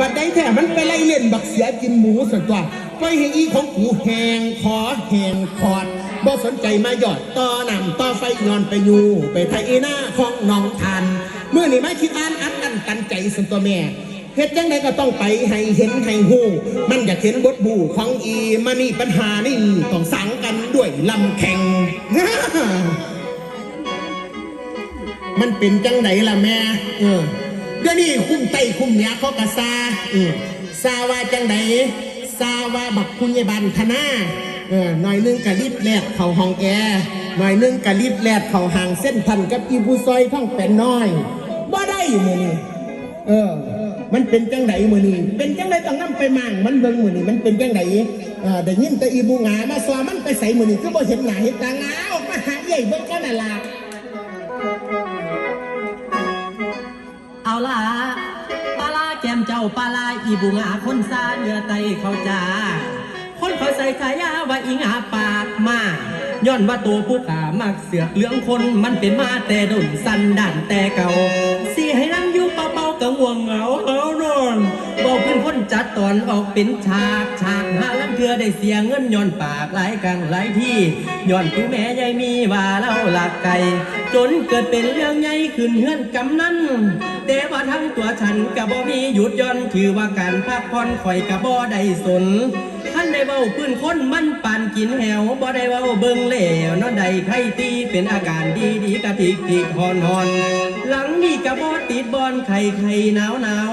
บัดได้แท้มันไปไล่เล่นบักเสียกินหมูสันตัวไปให้อีของกูแหงขอแหงคอดบ่สนใจมาหยอดต่อนำต่อไฟย้อนไปอยู่ไปไทยอีหน้าของน้องทันเมื่อนี่ไม่คิดอ่านอัดอันตันใจสันตัวแม่เฮ็ดจังไดก็ต้องไปให้เห็นให้หูมันอยากเห็นบทบูของอีมานี่ปัญหานี่ต้องสังกันด้วยลำแข่งมันเป็นจังไหนล่ะแม่เออ เดี๋ยวนี้คุ้มไตคุ้มเหนียเขากะซาเออซาว่าจังไหนซาว่าบักคุณยายบันธนาเออหน่อยหนึงกะรีบแลดเข่าห้องแอร์หน่อยหนึงกะรีบแลดเข่าห่างเส้นทันกับอีบูซอยท่องเป็นน้อยบ่ได้มือนี่เออ มันเป็นจังไหนมือนี่เป็นจังไหนต้องนำไปมั่งมันเบิ่งมือนี่มันเป็นจังไหนเออได้ยินแต่อีบูงามาซอมันไปใส่มือนี่ก็บ่เห็นหน้าเห็นตางาออกมาหาใหญ่เบิ่งกันน่ะล่ะาปลาลาอีบุงอาคนซาเนื้อไตเขาจาคนเขาใส่ชายาว่าอิงอาปากมาย้อนว่าตัวผู้ขามักเสือกเหลืองคนมันเป็นมาแต่ดุนสันดันแต่เก่าสีให้นั่ง งวงเหงาเอานอนบอกเพื่อนคนจัดตอนออกเป็นฉากฉากหาลังเทือได้เสียเงินย้อนปากหลายกังหลายที่ย้อนผู้แม่ยายมีว่าเล่าหลักไก่จนเกิดเป็นเรื่องใหญ่ขึ้นเฮือนกำนั้นแต่ว่าทั้งตัวฉันกับบ่มีหยุดย้อนถือว่าการพักผ่อนข่อยกับบ่ได้สน นได้เว้าพื้นคนมันปานกินแหวบ่ได้เว้าเบิ่งเหลวนอนใดไข้ตีเป็นอาการดีดีกะติกติกหอนหอนหลังนี่กะบ่ติดบอนไข่ไข่หนาวหนาว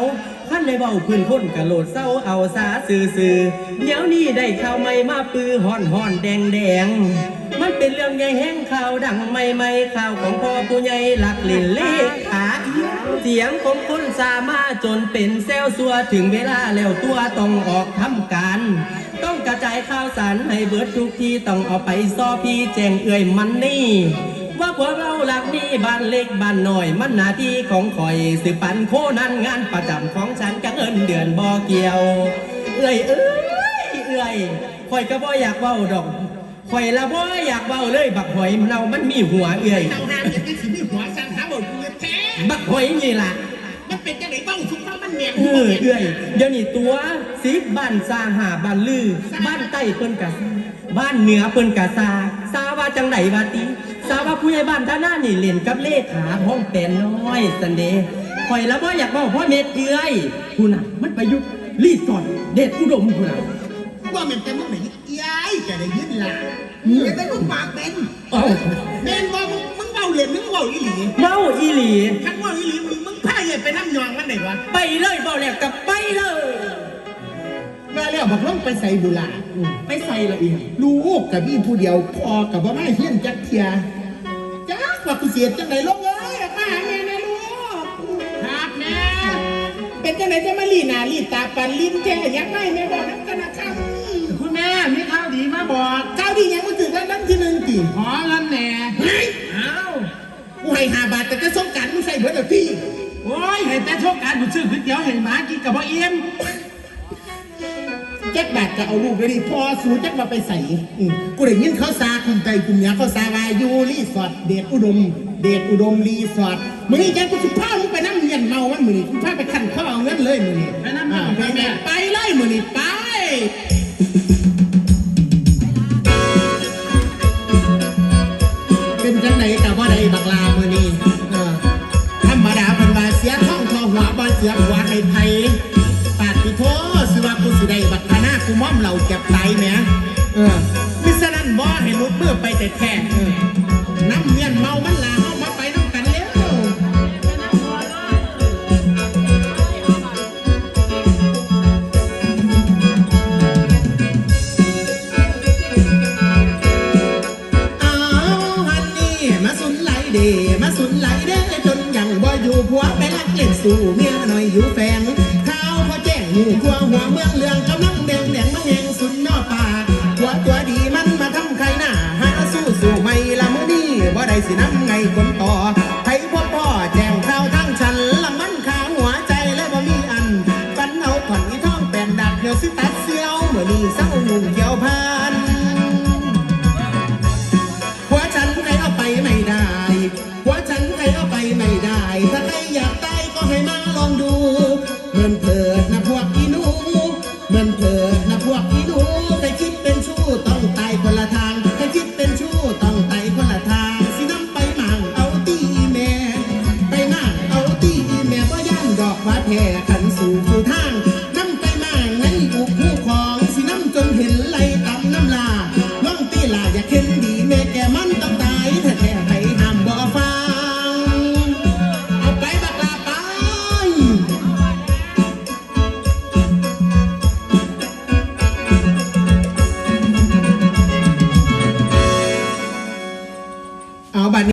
ท่านได้เว้าพื้นคนกะโหลดเศร้าเอาสาซื่อซื่อเดี๋ยวนี้ได้ข่าวใหม่มาปือหอนหอนแดงแดงมันเป็นเรื่องใหญ่แห้งข่าวดังไม่ไม่ข่าวของพ่อผู้ใหญ่หลักลินเลขขาเสียงของคนสามารถจนเป็นเซลล์สัวถึงเวลาแล้วตัวต้องออกทำการ จายข่าวสารให้เบิดทุกที่ต้องเอาไปซอพี่แจ้งเอื่อยมันนี่ ว่าพวกเราหลักนี้บ้านเล็กบ้านน้อย มันหน้าที่ของข่อยสืบปันโคนันงานประจำของฉันจังเอินเดือนบ่เกี่ยว เอ้ยเอ้ยเอ้ยข่อยก็บ่อยากเว้าดอกข่อยละบ่อยากเว้าเลยบักหอยมันเอามันมีหัวเอื่อยเต่าหางอย่างนี้สิมีหัวสันหาบทกูแท้บักหอยนี่ล่ะมัน เป็นจังไหนบ้างทุกท่ามันเนียงเออเอื่อยเดี๋ยวนี้ตัวสิบบ้านซาหาบ้านลือ บ้านใต้เพิ่นกะซาบ้านเหนือเพิ่นกะซาซาว่าจังไหนวาติซาว่าผู้ใหญ่บ้านท่าหน้านี่เล่นกับเลขาห้องแปนน้อยสันเดย์ข่อยละบ่อยากเว้าพ่อเม็ดเอื่อยผู้น่ะ มันไปอยุดรีสอร์ทเด็ดอุดมผู้น่ะว่ามันเป็นมึงไหนย้ายจะได้ยินล่ะไม่เป็นมึงปากเป็นเอ้าแม่นว่ามึงมึงเบาเหรียญมึงเบาอีหลีเว้าอีหลีคันว่าอีหลีมึงมึง พาใหญ่ไปน้ำยองมันไหนวะไปเลยเว้าแล้วกับไปเลยมาแล้วบอกลงไปใส่บุหลาไปใส่ละเอียดลูกกับพี่ผู้เดียวพอกับว่าไม่เฮี้ยนจักเทียจักว่ากูเสียจังไหนลงเลยออกมาหาแม่นะลูกครับแม่เป็นจังไหนจะมาลีหนาลีตาปันลิ้นแกยักไม่แม่บอกนักกันนะครับคุณแม่มีข่าวดีมาบอกข้าวดียังมาถึงแล้วนั่นที่หนึ่งตีขอเงินแหน่เฮ้ยอ้าวกูให้หาบาทแต่จะส่งกันมึงใส่เบิร์ดพี่ โอ้ยเห็นแต่โชคการบุซื้อก๋วยเตี๋ยวเห็นหมากินกับพ่อเอี่ยมแจ็คแบาทจะเอาลูกเลยดิพอสูแจ็คมาไปใส่อืมกูได้ยินเขาซาคุมใจคุมเนี้ยเขาซาวายูรีสอร์ทเดชอุดม เดชอุดมรีสอร์ทมึงนี่แจ็คกูสิพามึงไปนั่งเงียนเมามันมือนี่กูพาไปขันข้าวเอาเงินเลยมือนี่ไปนั่งอ่าไปไปแม่ ไปเลยมือนี่ไปเป็นจังไหนกับว่าใดบักลามือนี่เออ ดาเป็นว่าเสียท่องทอหัวบ่เสียหัวให้ไผปาดที่โทสิว่ากูสิได้บักคณะกูม่อมเหล่าเก็บไตแหมเออมิฉะนั้นบ่ให้ลุกเมื่อไปแต่แท้เออน้ำเมียนเมามันลาเไหลเด้จนยังบ่อยู่ผัวไปรักเล่นสู่เมียหน่อยอยู่แนเท้าพอแจ้งหูขัวหัวเมืองเรืองกำลังแดงแดงมาแหงสุดนอป่าขัวตัวดีมันมาทำใครหน้าหาสู้สู่ไม่ละมือนี่บ่ได้สิน้ำไงคนต่อใครพ่อแจ้งข้าวทั้งฉันละมันข้างหัวใจและบ่มีอันฟันเอาผ่อนอีท้องแปนดักเดียวสิตัดเสียวเมื่อนี้เศร้าหนุ่มเกี่ยวผ้า อยากได้ก็ให้มา